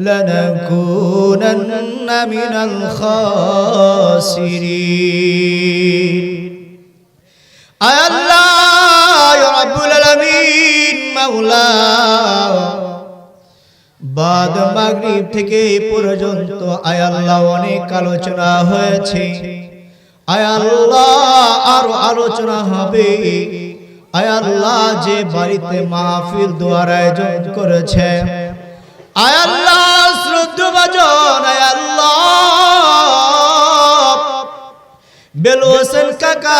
لنكونن من الخاسرين আয় আল্লাহ ইয়া রাব্বুল আলামিন মাওলা বাদ মাগরিব থেকে এই পর্যন্ত আয় আল্লাহ অনেক আলোচনা হয়েছে আয় আল্লাহ আরো আলোচনা হবে আয় আল্লাহ যে বাড়িতে মাহফিল দোয়ার আয়োজন করেছে আয় আল্লাহ শ্রদ্ধভাজন আয় বেলু হোসেন কাকা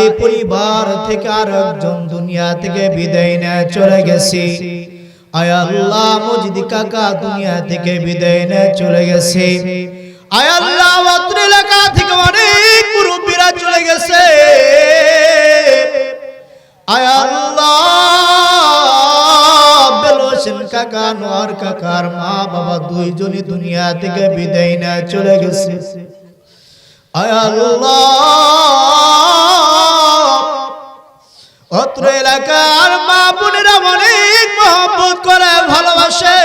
এই পরিবার থেকে আর দুনিয়া থেকে চলে গেছে। আয় আল্লাহ, মজিদি কাকা দুনিয়া থেকে বিদায় চলে গেছে। আয় কাকার মা বাবা দুইজনই দুনিয়া থেকে বিদায় না চলে গেছে। অত্র এলাকার মা বোনেরা অনেক মহব্বত করে, ভালোবাসে।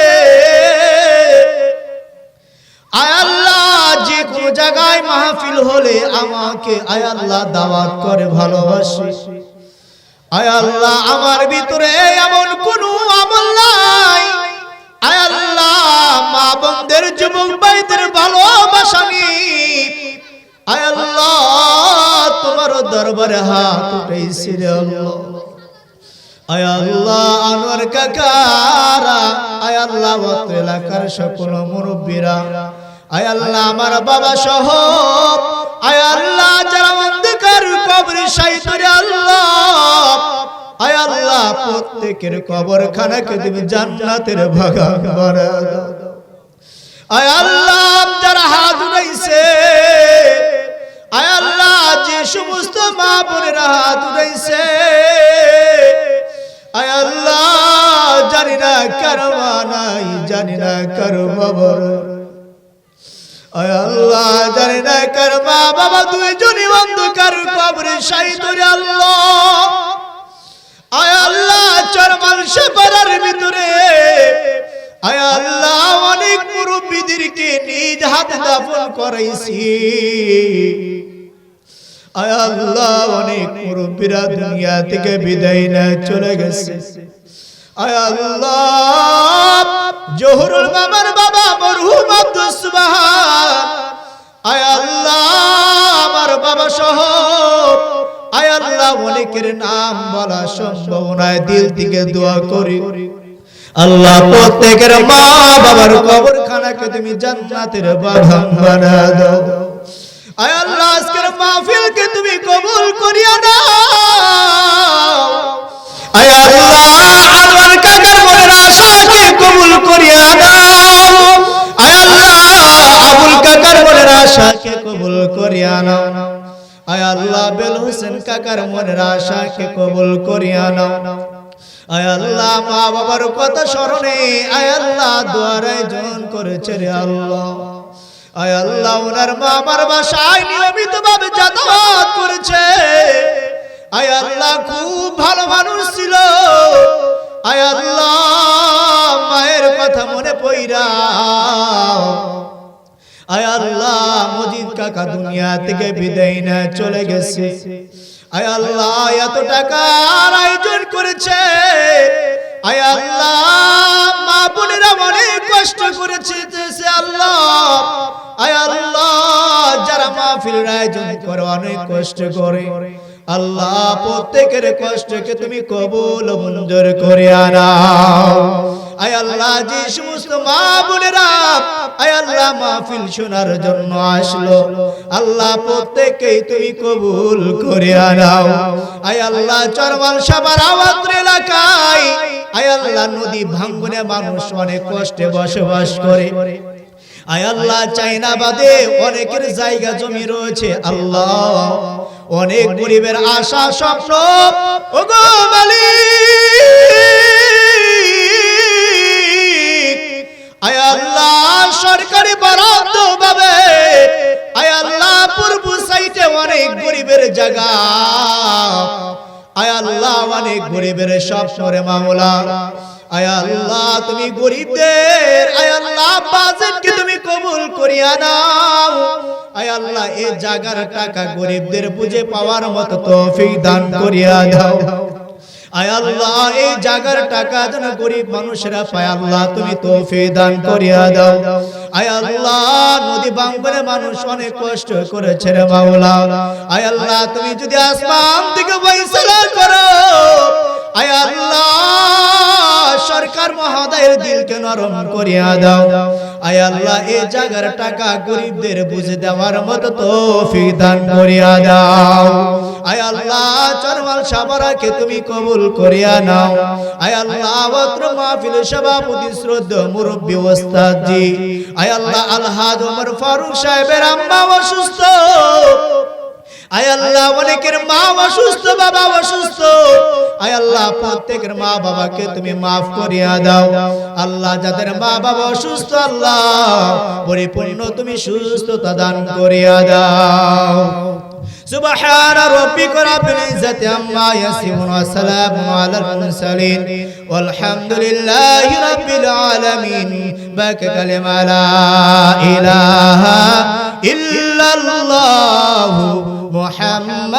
যে কোনো জায়গায় মাহফিল হলে আমাকে আয় আল্লাহ দাওয়াত করে, ভালোবাসে। আয় আমার ভিতরে এমন কোন দরবারে হাত উঠাইছি রে আনোয়ার কাকারা অত এলাকার সকল মুরব্বীরা। আমার বাবা সহ যারা অন্ধকার কবরে সাইতরে আল্লাহ। প্রত্যেকের কবর তুমি জান্নাতের দাও। আয় আল্লাহ, যারা হাত যে সমস্ত মা বোনেরা হাত উঠাইছে। আয় আল্লাহ, জানি না কারও মা নাই, জানি না কারও বাবা নাই। আয় আল্লাহ, জানি না কার মা বাবা, দুইজনই অন্ধকার কবরে শাহিদ আল্লাহ। আয় আল্লাহ চরমাল সেপারার ভিতরে। আয় আল্লাহ, অনেক মুরব্বীদেরকে নিজ হাতে দাফন করাইছি। আল্লাহ, অনেক মুরব্বীরা দুনিয়া থেকে বিদায় না চলে গেছে। আয় আল্লাহ, জহুরুল মামার বাবা মরহুম আব্দুল সুবহান আয় আল্লাহ, আমার বাবা সহ। আয় আল্লাহ অনেকের নাম বলা সম্ভব নয়, দিল থেকে দোয়া করি। আল্লাহ, প্রত্যেকের মা বাবার কবরখানাকে তুমি জান্নাতের বাগান বানা দাও। আয় আল্লাহ, আজকের মাহফিলকে তুমি কবুল করিয়া দাও। কাকার মনের কবুল করিয়া দাও। আয় কবুল করিয়া নাও। আয় আল্লাহ, বেল হোসেন কাকার মনের কবুল করিয়া নাও। আয় আল্লাহ মা বাবার কথা স্মরণে, আয় আল্লাহ আয়োজন করেছে রে আল্লাহ। আয় আল্লাহ ওনার মা আমার বাসায় নিয়মিত ভাবে যাতায়াত করেছে। আয় আল্লাহ, খুব ভালো ছিল। মায়ের কথা মনে পইরা। আয় আল্লাহ, মজিদ কাকা দুনিয়া থেকে বিদায় না চলে গেছে। আয় আল্লাহ, এত টাকার আয়োজন করেছে। আয় আল্লাহ, মা বোনেরা অনেক কষ্ট করেছে আল্লাহ আয় আল্লাহ, যারা মাহফিলের আয়োজন করে, অনেক কষ্ট করে। আল্লাহ, প্রত্যেকের কষ্টকে তুমি কবুল মঞ্জুর করে আনাও। আয় আল্লাহ, যে সমস্ত মা বোনেরা, আয় আল্লাহ, মাহফিল শোনার জন্য আসলো। আল্লাহ, প্রত্যেককেই তুমি কবুল করে আনাও। আয় আল্লাহ, চরমাল সাবার আওয়াজ এলাকায় আয় আল্লাহ, নদী ভাঙ্গনে মানুষ অনেক কষ্টে বসবাস করে। আয় আল্লাহ চাইনা বাদে অনেকের জায়গা জমি রয়েছে আল্লাহ। অনেক গরিবের আশা স্বপ্ন। ওগো মালিক। আয় আল্লাহ সরকারি বরাদ্দ পাবে। আয় আল্লাহ পূর্ব সাইটে অনেক গরিবের জায়গা। আয় আল্লাহ অনেক গরিবের সব সরে মামলা আয় আল্লাহ, তুমি গরিবদের, আয় আল্লাহ, বাজেটকে তুমি কবুল করিয়া নাও। আয় আল্লাহ এই জায়গার টাকা গরিবদের বুঝে পাওয়ার মতো তৌফিক দান করিয়া দাও। আয় আল্লাহ, এই জায়গার টাকা যেন গরিব মানুষেরা পায়, আল্লাহ, তুমি তৌফিক দান করিয়া দাও। আয় আল্লাহ, নদী বাঙ্গনে মানুষ অনেক কষ্ট করেছে রে মাওলা। আয় আল্লাহ, তুমি যদি আসমান থেকে ফয়সালা করো, আয় আল্লাহ সরকার মহোদয়ের দিলকে নরম করিয়া দাও। আয় আল্লাহ এই জায়গার টাকা গরিবদের বুঝে দেওয়ার মতো তৌফিক দান করিয়া দাও। আয় আল্লাহ, চরমাল সাবরাকে তুমি কবুল করিয়া নাও। আয় আল্লাহ, অত্র মাহফিল সভাপতি শ্রদ্ধা মুরব্বী ওস্তাদ জি আয় আল্লাহ, আলহাজ ওমর ফারুক সাহেবের আম্মা অসুস্থ। আয় আল্লাহ অনেকের মা অসুস্থ বাবা অসুস্থ আয় আল্লাহ প্রত্যেকের মা বাবাকে তুমি মাফ করিয়া দাও আল্লাহ যাদের মা বাবা অসুস্থ আল্লাহ পরিপূর্ণ তুমি সুস্থতা দান করিয়া দাও سبحان ربك رب العزة عما يصفون وسلام على المرسلين والحمد لله رب العالمين بك كلمة لا إله إلا الله محمد